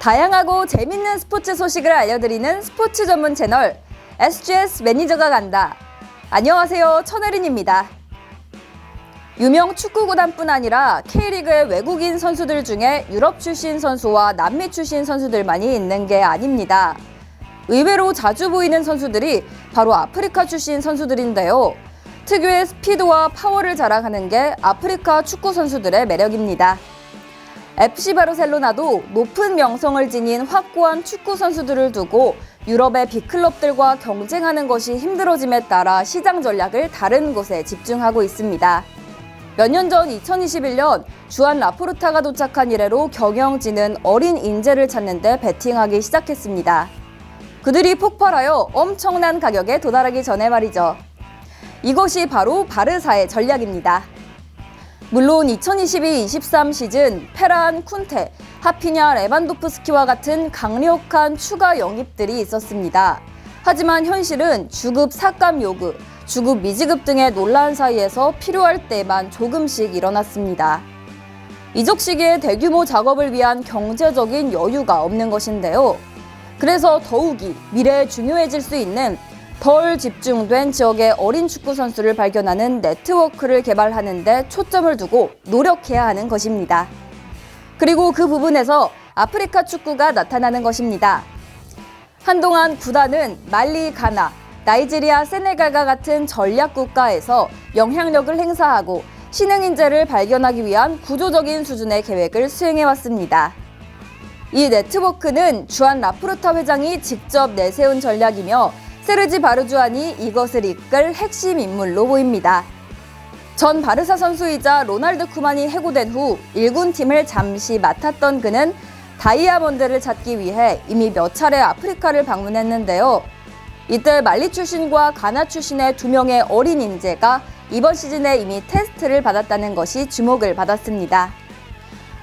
다양하고 재밌는 스포츠 소식을 알려드리는 스포츠 전문 채널 SGS 매니저가 간다. 안녕하세요. 천혜린입니다. 유명 축구 구단뿐 아니라 K리그의 외국인 선수들 중에 유럽 출신 선수와 남미 출신 선수들만이 있는 게 아닙니다. 의외로 자주 보이는 선수들이 바로 아프리카 출신 선수들인데요. 특유의 스피드와 파워를 자랑하는 게 아프리카 축구 선수들의 매력입니다. FC 바르셀로나도 높은 명성을 지닌 확고한 축구 선수들을 두고 유럽의 빅클럽들과 경쟁하는 것이 힘들어짐에 따라 시장 전략을 다른 곳에 집중하고 있습니다. 몇 년 전 2021년 주한 라포르타가 도착한 이래로 경영진은 어린 인재를 찾는데 베팅하기 시작했습니다. 그들이 폭발하여 엄청난 가격에 도달하기 전에 말이죠. 이것이 바로 바르사의 전략입니다. 물론 2022-23 시즌 페란, 쿤테, 하피냐, 레반도프스키와 같은 강력한 추가 영입들이 있었습니다. 하지만 현실은 주급 삭감 요구, 주급 미지급 등의 논란 사이에서 필요할 때만 조금씩 일어났습니다. 이적 시기에 대규모 작업을 위한 경제적인 여유가 없는 것인데요. 그래서 더욱이 미래에 중요해질 수 있는 덜 집중된 지역의 어린 축구 선수를 발견하는 네트워크를 개발하는데 초점을 두고 노력해야 하는 것입니다. 그리고 그 부분에서 아프리카 축구가 나타나는 것입니다. 한동안 구단은 말리, 가나, 나이지리아, 세네갈과 같은 전략 국가에서 영향력을 행사하고 신흥 인재를 발견하기 위한 구조적인 수준의 계획을 수행해 왔습니다. 이 네트워크는 주한 라프루타 회장이 직접 내세운 전략이며 세르지 바르주안이 이것을 이끌 핵심 인물로 보입니다. 전 바르사 선수이자 로날드 쿠만이 해고된 후 1군 팀을 잠시 맡았던 그는 다이아몬드를 찾기 위해 이미 몇 차례 아프리카를 방문했는데요. 이때 말리 출신과 가나 출신의 두 명의 어린 인재가 이번 시즌에 이미 테스트를 받았다는 것이 주목을 받았습니다.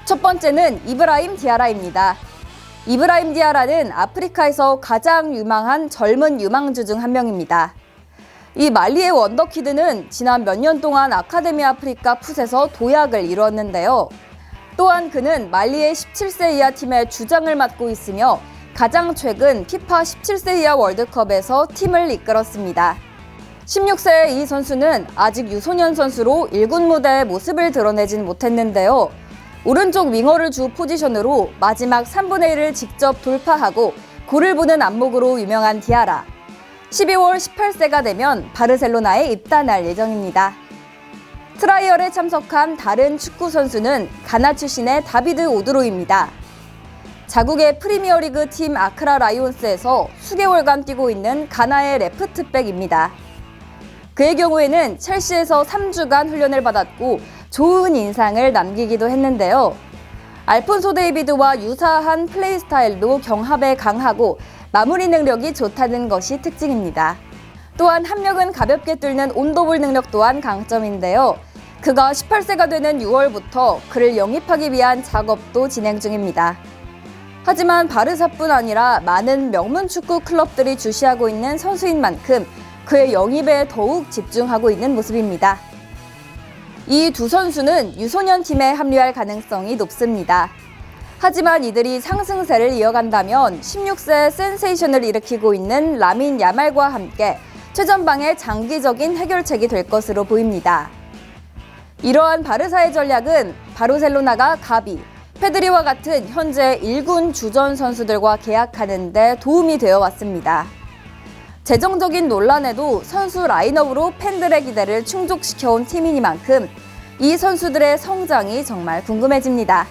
첫 번째는 이브라임 디아라입니다. 이브라임 디아라는 아프리카에서 가장 유망한 젊은 유망주 중 한 명입니다. 이 말리의 원더키드는 지난 몇 년 동안 아카데미 아프리카 풋에서 도약을 이루었는데요. 또한 그는 말리의 17세 이하 팀의 주장을 맡고 있으며 가장 최근 피파 17세 이하 월드컵에서 팀을 이끌었습니다. 16세의 이 선수는 아직 유소년 선수로 1군 무대에 모습을 드러내진 못했는데요. 오른쪽 윙어를 주 포지션으로 마지막 3분의 1을 직접 돌파하고 골을 보는 안목으로 유명한 디아라. 12월 18세가 되면 바르셀로나에 입단할 예정입니다. 트라이얼에 참석한 다른 축구 선수는 가나 출신의 다비드 오드로입니다. 자국의 프리미어리그 팀 아크라 라이온스에서 수개월간 뛰고 있는 가나의 레프트백입니다. 그의 경우에는 첼시에서 3주간 훈련을 받았고 좋은 인상을 남기기도 했는데요. 알폰소 데이비드와 유사한 플레이 스타일도 경합에 강하고 마무리 능력이 좋다는 것이 특징입니다. 또한 합력은 가볍게 뚫는 온도볼 능력 또한 강점인데요. 그가 18세가 되는 6월부터 그를 영입하기 위한 작업도 진행 중입니다. 하지만 바르사뿐 아니라 많은 명문 축구 클럽들이 주시하고 있는 선수인 만큼 그의 영입에 더욱 집중하고 있는 모습입니다. 이 두 선수는 유소년 팀에 합류할 가능성이 높습니다. 하지만 이들이 상승세를 이어간다면 16세 센세이션을 일으키고 있는 라민 야말과 함께 최전방의 장기적인 해결책이 될 것으로 보입니다. 이러한 바르사의 전략은 바르셀로나가 가비, 페드리와 같은 현재 1군 주전 선수들과 계약하는 데 도움이 되어 왔습니다. 재정적인 논란에도 선수 라인업으로 팬들의 기대를 충족시켜온 팀이니만큼 이 선수들의 성장이 정말 궁금해집니다.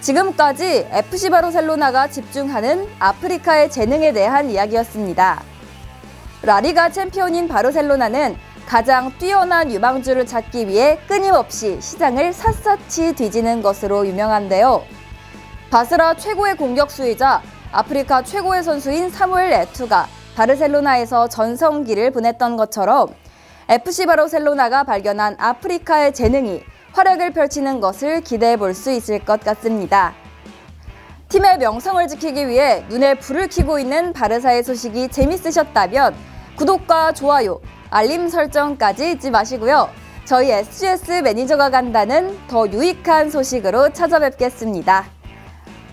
지금까지 FC 바르셀로나가 집중하는 아프리카의 재능에 대한 이야기였습니다. 라리가 챔피언인 바르셀로나는 가장 뛰어난 유망주를 찾기 위해 끊임없이 시장을 샅샅이 뒤지는 것으로 유명한데요. 바스라 최고의 공격수이자 아프리카 최고의 선수인 사무엘 에투가 바르셀로나에서 전성기를 보냈던 것처럼 FC 바르셀로나가 발견한 아프리카의 재능이 활약을 펼치는 것을 기대해 볼 수 있을 것 같습니다. 팀의 명성을 지키기 위해 눈에 불을 켜고 있는 바르사의 소식이 재밌으셨다면 구독과 좋아요, 알림 설정까지 잊지 마시고요. 저희 SGS 매니저가 간다는 더 유익한 소식으로 찾아뵙겠습니다.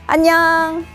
안녕.